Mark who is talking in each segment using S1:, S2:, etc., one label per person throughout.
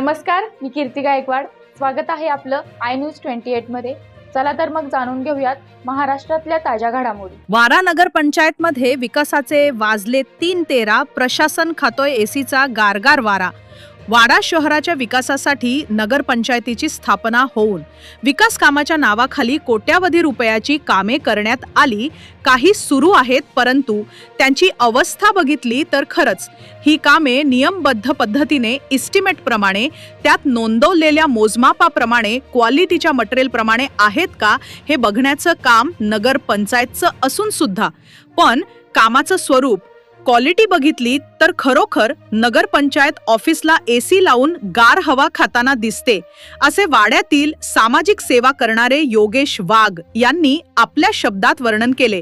S1: नमस्कार मी कीर्ती गायकवाड. स्वागत आहे आपलं आय न्यूज ट्वेंटी एटमध्ये. चला तर मग जाणून घेऊयात महाराष्ट्रातल्या ताज्या घडामोडी.
S2: वारा नगर पंचायत मध्ये विकासाचे वाजले तीन तेरा प्रशासन खातोय एसीचा गारगार वारा. वाडा शहराच्या विकासासाठी नगरपंचायतीची स्थापना होऊन विकास कामाच्या नावाखाली कोट्यावधी रुपयाची कामे करण्यात आली. काही सुरू आहेत परंतु त्यांची अवस्था बघितली तर खरंच ही कामे नियमबद्ध पद्धतीने इस्टिमेटप्रमाणे त्यात नोंदवलेल्या मोजमापाप्रमाणे क्वालिटीच्या मटेरियलप्रमाणे आहेत का हे बघण्याचं काम नगरपंचायतचं असूनसुद्धा असून सुद्धा. पण कामाचं स्वरूप क्वालिटी बघितली तर खरोखर नगरपंचायत ऑफिसला ऑफिसला एसी लावून गार हवा खाताना दिसते असे वाड्यातील सामाजिक सेवा करणारे योगेश वाघ यांनी आपल्या शब्दात वर्णन केले.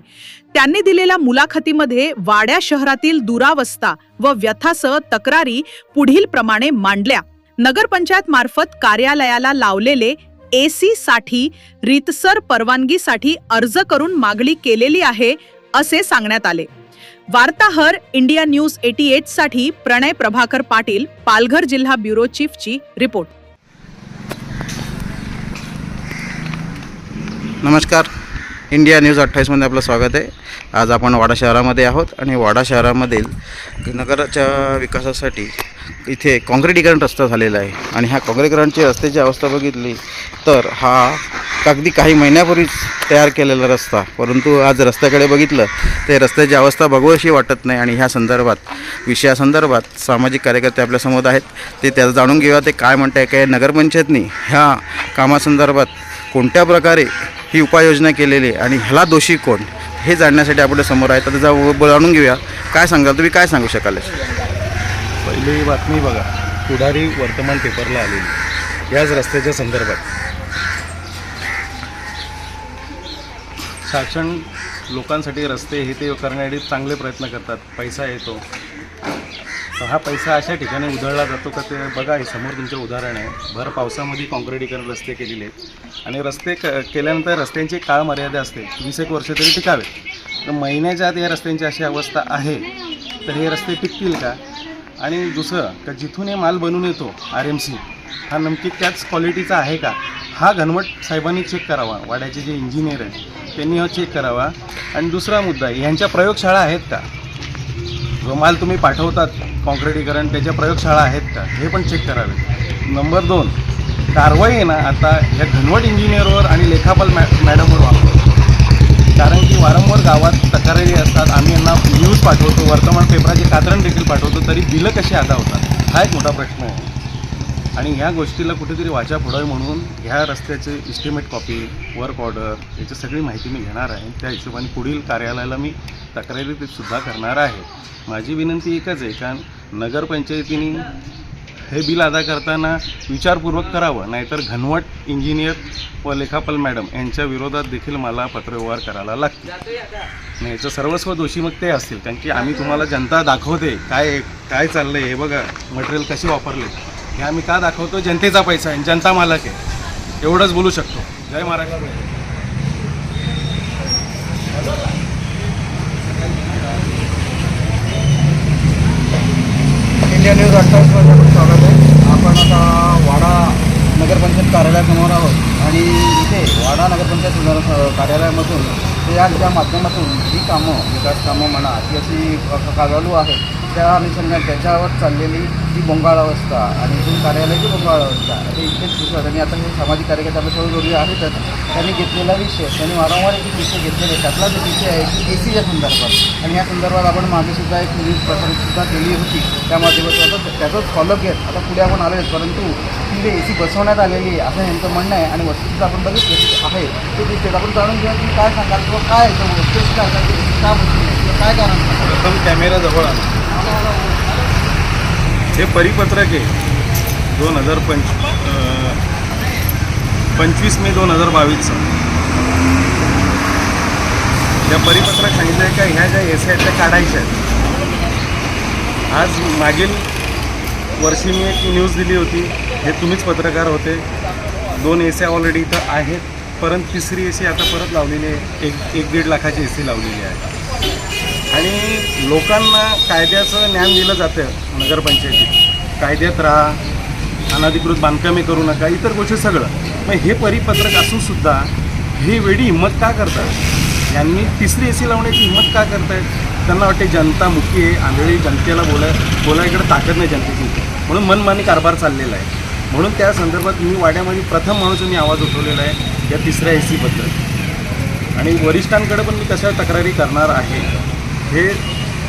S2: त्यांनी दिलेल्या मुलाखतीमध्ये वाड्या शहरातील दुरावस्था व व्यथासह तक्रारी पुढील प्रमाणे मांडल्या. नगरपंचायत मार्फत कार्यालयाला लावलेले एसी साठी रितसर परवानगीसाठी अर्ज करून मागणी केलेली आहे असे सांगण्यात आले. वार्ताहर इंडिया न्यूज एटी एटसाठी प्रणय प्रभाकर पाटील पालघर जिल्हा ब्युरो चीफची रिपोर्ट.
S3: नमस्कार. इंडिया न्यूज अठ्ठावीसमध्ये आपलं स्वागत आहे. आज आपण वाडा शहरामध्ये आहोत आणि वाडा शहरामधील नगराच्या विकासासाठी इथे काँक्रिटीकरण रस्ता झालेला आहे. आणि ह्या काँक्रिटीकरणची रस्त्याची अवस्था बघितली तर हा अगदी काही महिन्यापूर्वीच तयार केलेला रस्ता. परंतु आज रस्त्याकडे बघितलं ते रस्त्याची अवस्था बघू अशी वाटत नाही आणि ह्या संदर्भात विषयासंदर्भात सामाजिक कार्यकर्ते आपल्यासमोर आहेत. ते त्याचं जाणून घेऊया ते काय म्हणत आहे काय नगरपंचायतनी ह्या कामासंदर्भात कोणत्या प्रकारे ही उपाययोजना केलेली आहे. आणि ह्याला दोषी कोण? हे जाणण्यासाठी आपण समोर आहे. तर जाऊ जाणून घेऊया. काय सांगाल तुम्ही? काय सांगू शकाल
S4: पहिली बातमी बघा. पुढारी वर्तमान पेपरला आलेली. याच रस्त्याच्या संदर्भात. शासन लोकांसाठी रस्ते हे ते करण्यासाठी चांगले प्रयत्न करतात. पैसा येतो. तर हा पैसा अशा ठिकाणी उधळला जातो का ते बघा हे समोर तुमचं उदाहरण आहे. भर पावसामध्ये काँक्रिटीकरण रस्ते केलेले आहेत. आणि रस्ते क केल्यानंतर रस्त्यांची काळ मर्यादा असते. वीस एक वर्ष तरी टिकावे. तर महिन्याच्या आत या रस्त्यांची अशी अवस्था आहे तर हे रस्ते टिकतील का? आणि दुसरं का जिथून हे माल बनून येतो आर एम सी हा नमकी त्याच क्वालिटीचा आहे का? हा घनवट साहेबांनी चेक करावा. वाड्याचे जे इंजिनियर आहेत त्यांनी हा चेक करावा. आणि दुसरा मुद्दा ह्यांच्या प्रयोगशाळा आहेत का? जो माल तुम्ही पाठवतात काँक्रिटीकरण त्याच्या प्रयोगशाळा आहेत का? हे पण चेक करावे. नंबर दोन कारवाई आहे ना आता या घनवट इंजिनियरवर आणि लेखापाल मॅ मॅडमवर वापर. कारण की वारंवार गावात तक्रारी असतात आम्ही यांना न्यूज पाठवतो वर्तमान पेपराचे कात्रण देखील पाठवतो तरी बिलं कशी आता होतात? हा एक मोठा प्रश्न आहे. आणि ह्या गोष्टीला कुठेतरी वाचा फोडावी म्हणून ह्या रस्त्याचे इस्टिमेट कॉपी वर्क ऑर्डर याची सगळी माहिती मी घेणार आहे. त्या हिशोबाने पुढील कार्यालयाला मी तक्रारी सुद्धा करणार आहे. माझी विनंती एकच आहे कारण नगरपंचायतीने हे बिल अदा करताना विचारपूर्वक करावं नाहीतर घनवट इंजिनियर व लेखापाल मॅडम यांच्या विरोधात देखील मला पत्रव्यवहार करायला लागतील. नाही याचं सर्वस्व दोषी मग ते असतील कारण की आम्ही तुम्हाला जनता दाखवते काय काय चाललं आहे हे बघा मटेरियल कसे वापरले हे आम्ही का दाखवतो? जनतेचा पैसा आहे जनता मालक आहे. एवढंच बोलू शकतो. जय महाराष्ट्र.
S3: इंडिया न्यूज अठ्ठावीसमध्ये आपलं स्वागत आहे. आपण आता वाडा नगरपंचायत कार्यालयासमोर आहोत. आणि इथे वाडा नगरपंचायत कार्यालयामधून या माध्यमातून जी कामं विकास कामं म्हणा ती अशी चालू आहेत त्या अनुषंगाने त्याच्यावर चाललेली जी बोंगाळ अवस्था आणि इथून कार्यालयाची बोंगाळ अवस्था हे इतकेच दिसत आणि आता हे सामाजिक कार्यकर्त्यांना आपल्यासोबत जोडले आहेतच त्यांनी घेतलेला विषय त्यांनी वारंवार एक विषय घेतलेले त्यातला जो विषय आहे की सीच्या संदर्भात. आणि या संदर्भात आपण मागेसुद्धा एक न्यूज प्रसारितसुद्धा केली होती. त्या माध्यमातून त्याचं त्याचंच फॉलोअप घेत आता पुढे आपण आलो परंतु तिथे ए सी बसवण्यात आलेली आहे असं यांचं म्हणणं आहे. आणि वस्तुस्थिती आपण बघितली आहे. ते दिसते आपण जाणून घेऊया. की काय सांगाल काय आहे तो काय का काय कारण?
S4: प्रथम कॅमेरा जवळ आणा हे परिपत्रक आहे. दोन हजार पंच पंचवीस मे दोन हजार बावीसचं. या परिपत्रक सांगितलं आहे का ह्या ज्या एस आहेत त्या काढायच्या आहेत आज मागील वर्षी मी एक न्यूज दिली होती. हे तुम्हीच पत्रकार होते. दोन एसी ऑलरेडी इथं आहेत. परंतु तिसरी ए सी आता परत लावलेली आहे. एक एक दीड लाखाची ए सी लावलेली आहे. आणि लोकांना कायद्याचं ज्ञान दिलं जातं नगरपंचायतीत. कायद्यात राहा अनधिकृत बांधकामे करू नका इतर गोष्टी सगळं. मग हे परिपत्रक असूनसुद्धा हे ही वेळी हिंमत का करतात? यांनी तिसरी ए सी लावण्याची हिंमत का करतायत? त्यांना वाटते जनता मुखी आहे आंधळी जनतेला बोलाय बोलायकडे ताकद नाही जनतेची. म्हणून मनमानी कारभार चाललेला आहे. म्हणून त्या संदर्भात मी वाड्यामध्ये प्रथम माणूस मी आवाज उठवलेला आहे. या तिसऱ्या ए सीबद्दल आणि वरिष्ठांकडे पण मी कशा तक्रारी करणार आहे हे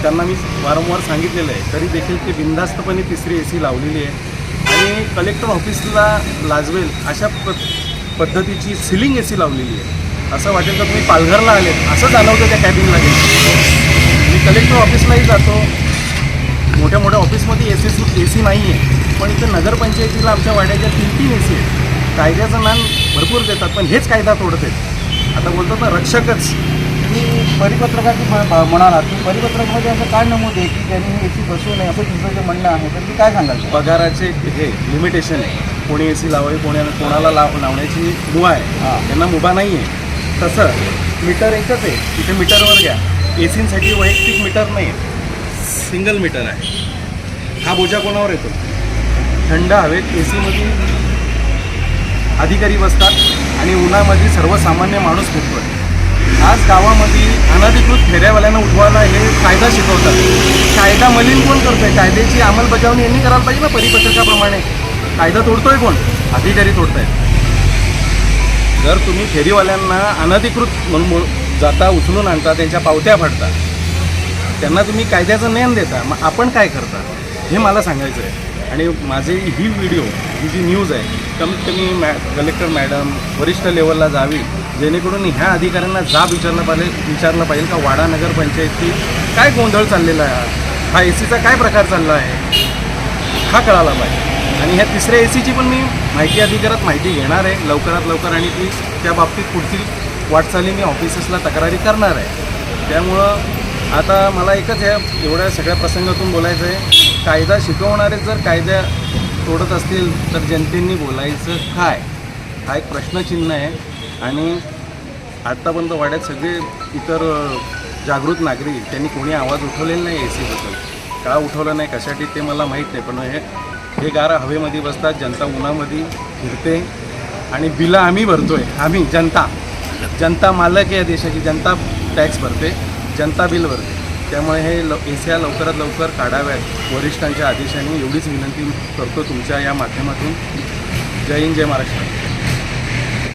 S4: त्यांना मी वारंवार सांगितलेलं आहे. तरी देखील ते बिनधास्तपणे तिसरी ए सी लावलेली आहे. आणि कलेक्टर ऑफिसला लाजवेल अशा प पद्धतीची सिलिंग ए सी लावलेली आहे. असं वाटेल तर तुम्ही पालघरला आले असं जाणवतं त्या कॅबिनला गेलं मी कलेक्टर ऑफिसलाही जातो. मोठ्या मोठ्या ऑफिसमध्ये ए सी ए सी नाही आहे पण इथं नगरपंचायतीला आमच्या वाड्याच्या तीन तीन ए सी आहेत. कायद्याचं मान भरपूर देतात पण हेच कायदा तोडत आहेत. आता बोलतात ना रक्षकच.
S3: तुम्ही परिपत्रकाची म- ब- म्हणालात की परिपत्रकमध्ये असं काय नमूद आहे की त्यांनी हे ए सी बसवू नये असं तुमचं जे म्हणणं आहे तर ते काय सांगाल
S4: पगाराचे हे लिमिटेशन आहे. कोणी ए सी लावावी कोणी कोणाला लाव लावण्याची मुभा आहे.
S3: हां.
S4: त्यांना मुभा नाही आहे. तसं मीटर एकच आहे. तिथे मीटरवर घ्या. ए सीसाठी वैयक्तिक मीटर नाही आहे. सिंगल मीटर आहे. हा बोजा कोणावर येतो? थंड हवेत ए सीमध्ये अधिकारी बसतात आणि उन्हामध्ये सर्वसामान्य माणूस फिरतोय आज गावामध्ये अनधिकृत फेऱ्यावाल्यांना उठवायला हे कायदा शिकवतात. कायदा मलिन कोण करतोय? कायद्याची अंमलबजावणी यांनी करायला पाहिजे ना परिपत्रकाप्रमाणे? कायदा तोडतोय कोण? अधिकारी तोडतायत. जर तुम्ही फेरीवाल्यांना अनधिकृत म्हणून जाता उचलून आणता त्यांच्या पावत्या फाडता त्यांना तुम्ही कायद्याचं ज्ञान देता मग आपण काय करता? हे मला सांगायचं आहे आणि माझे ही व्हिडिओ ही जी न्यूज आहे कमीत कमी मॅ कलेक्टर मॅडम वरिष्ठ लेवलला जावी जेणेकरून ह्या अधिकाऱ्यांना जाब विचारला पाहिजे विचारलं पाहिजे का वाडा नगरपंचायती काय गोंधळ चाललेला आहे? हा ए सीचा काय प्रकार चालला आहे? हा कळाला पाहिजे. आणि ह्या तिसऱ्या ए सीची पण मी माहिती अधिकारात माहिती घेणार आहे लवकरात लवकर आणि ती त्या बाबतीत पुढची वाटचाली मी ऑफिसेसला तक्रारी करणार आहे. त्यामुळं आता मला एकच या एवढ्या सगळ्या प्रसंगातून बोलायचं आहे कायदा शिकवणारे जर कायदा तोडत असतील तर जनतेने बोलायचं काय? हा एक प्रश्नचिन्ह आहे. आणि आत्तापर्यंत वाड्यात सगळे इतर जागृत नागरिक त्यांनी कोणी आवाज उठवलेला नाही ए सीबद्दल का उठवलं नाही कशासाठी ते मला माहीत नाही. पण हे हे गारा हवेमध्ये बसतात जनता उन्हामध्ये फिरते. आणि बिलं आम्ही भरतो आहे आम्ही जनता. जनता मालक आहे या देशाची. जनता टॅक्स भरते. जनता बिल भरते. त्यामुळे हे ल एसिया लवकरात लवकर काढाव्यात. वरिष्ठांच्या आदेशाने एवढीच विनंती करतो तुमच्या या माध्यमातून. जय हिंद जय महाराष्ट्र.